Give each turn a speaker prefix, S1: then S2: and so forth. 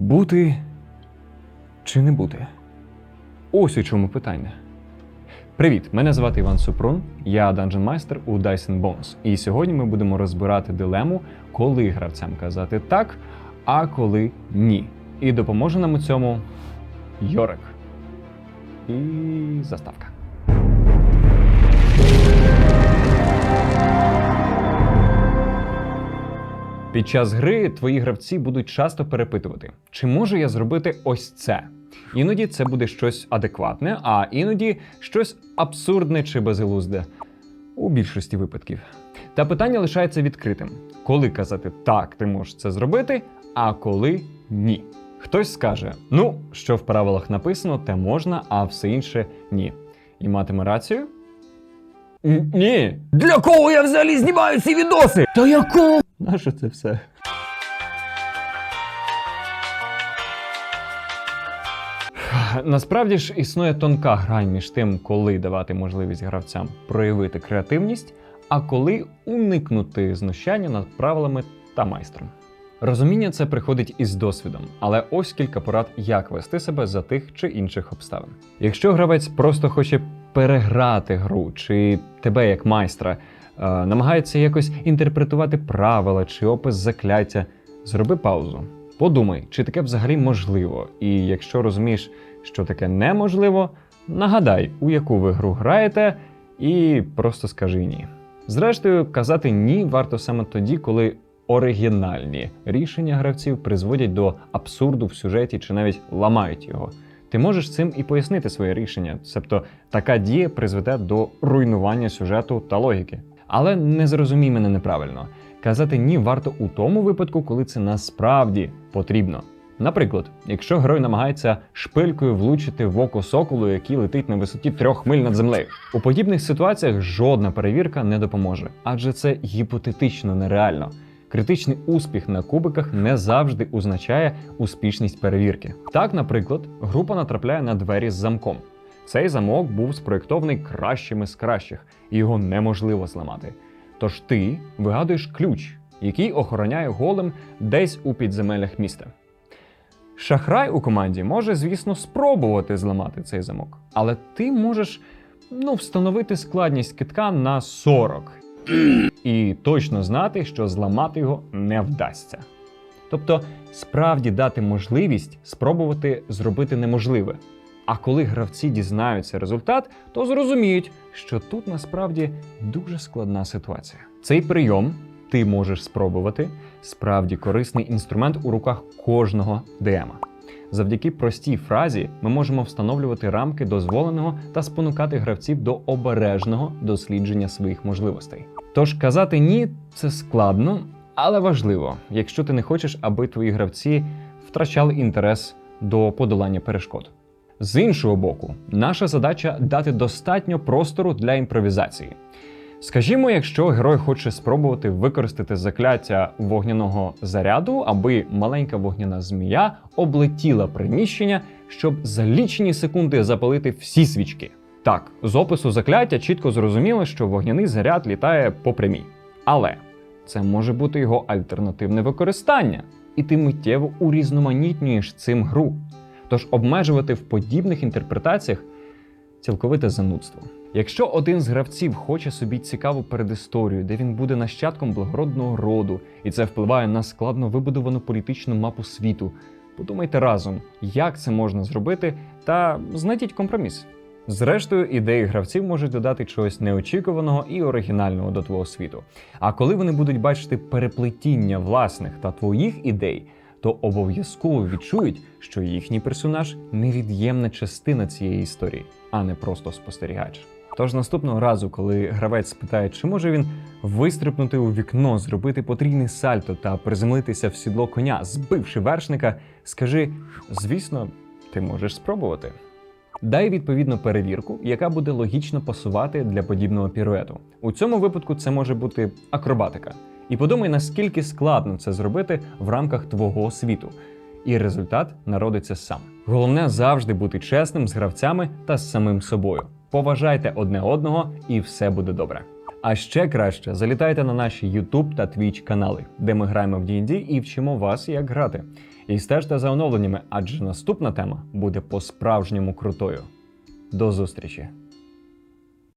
S1: Бути чи не бути? Ось у чому питання. Привіт! Мене звати Іван Супрун, я данжен майстер у Dyson Bones. І сьогодні ми будемо розбирати дилему, коли гравцям казати так, а коли ні. І допоможе нам у цьому Йорик. І заставка. Під час гри твої гравці будуть часто перепитувати, чи можу я зробити ось це. Іноді це буде щось адекватне, а іноді щось абсурдне чи безглузде. У більшості випадків. Та питання лишається відкритим: коли казати так, ти можеш це зробити, а коли ні. Хтось скаже: ну, що в правилах написано, те можна, а все інше ні. І матиме рацію? Ні.
S2: Для кого я взагалі знімаю ці відоси? Та якого?
S1: Нащо це все? Насправді ж існує тонка грань між тим, коли давати можливість гравцям проявити креативність, а коли уникнути знущання над правилами та майстром. Розуміння це приходить із досвідом, але ось кілька порад, як вести себе за тих чи інших обставин. Якщо гравець просто хоче переграти гру, чи тебе як майстра, е, намагається якось інтерпретувати правила чи опис закляття, зроби паузу. Подумай, чи таке взагалі можливо, і якщо розумієш, що таке неможливо, нагадай, у яку ви гру граєте, і просто скажи ні. Зрештою, казати ні варто саме тоді, коли оригінальні рішення гравців призводять до абсурду в сюжеті чи навіть ламають його. Ти можеш цим і пояснити своє рішення, себто така дія призведе до руйнування сюжету та логіки. Але не зрозумій мене неправильно. Казати ні варто у тому випадку, коли це насправді потрібно. Наприклад, якщо герой намагається шпилькою влучити в око соколу, який летить на висоті трьох миль над землею. У подібних ситуаціях жодна перевірка не допоможе, адже це гіпотетично нереально. Критичний успіх на кубиках не завжди означає успішність перевірки. Так, наприклад, група натрапляє на двері з замком. Цей замок був спроєктований кращими з кращих, і його неможливо зламати. Тож ти вигадуєш ключ, який охороняє голем десь у підземеллях міста. Шахрай у команді може, звісно, спробувати зламати цей замок, але ти можеш ну, встановити складність китка на 40 і точно знати, що зламати його не вдасться. Тобто, справді дати можливість спробувати зробити неможливе. А коли гравці дізнаються результат, то зрозуміють, що тут насправді дуже складна ситуація. Цей прийом ти можеш спробувати справді корисний інструмент у руках кожного ДМа. Завдяки простій фразі ми можемо встановлювати рамки дозволеного та спонукати гравців до обережного дослідження своїх можливостей. Тож казати ні це складно, але важливо, якщо ти не хочеш, аби твої гравці втрачали інтерес до подолання перешкод. З іншого боку, наша задача дати достатньо простору для імпровізації. Скажімо, якщо герой хоче спробувати використати закляття вогняного заряду, аби маленька вогняна змія облетіла приміщення, щоб за лічені секунди запалити всі свічки. Так, з опису закляття чітко зрозуміло, що вогняний заряд літає по прямій. Але це може бути його альтернативне використання, і ти миттєво урізноманітнюєш цим гру. Тож обмежувати в подібних інтерпретаціях цілковите занудство. Якщо один з гравців хоче собі цікаву передісторію, де він буде нащадком благородного роду, і це впливає на складно вибудовану політичну мапу світу, подумайте разом, як це можна зробити, та знайдіть компроміс. Зрештою, ідеї гравців можуть додати чогось неочікуваного і оригінального до твого світу. А коли вони будуть бачити переплетіння власних та твоїх ідей, то обов'язково відчують, що їхній персонаж невід'ємна частина цієї історії, а не просто спостерігач. Тож наступного разу, коли гравець спитає, чи може він вистрибнути у вікно, зробити потрійне сальто та приземлитися в сідло коня, збивши вершника, скажи: звісно, ти можеш спробувати. Дай відповідну перевірку, яка буде логічно пасувати для подібного піруету. У цьому випадку це може бути акробатика. І подумай, наскільки складно це зробити в рамках твого світу. І результат народиться сам. Головне завжди бути чесним з гравцями та з самим собою. Поважайте одне одного, і все буде добре. А ще краще залітайте на наші YouTube та Twitch канали, де ми граємо в D&D і вчимо вас, як грати. І стежте за оновленнями, адже наступна тема буде по-справжньому крутою. До зустрічі!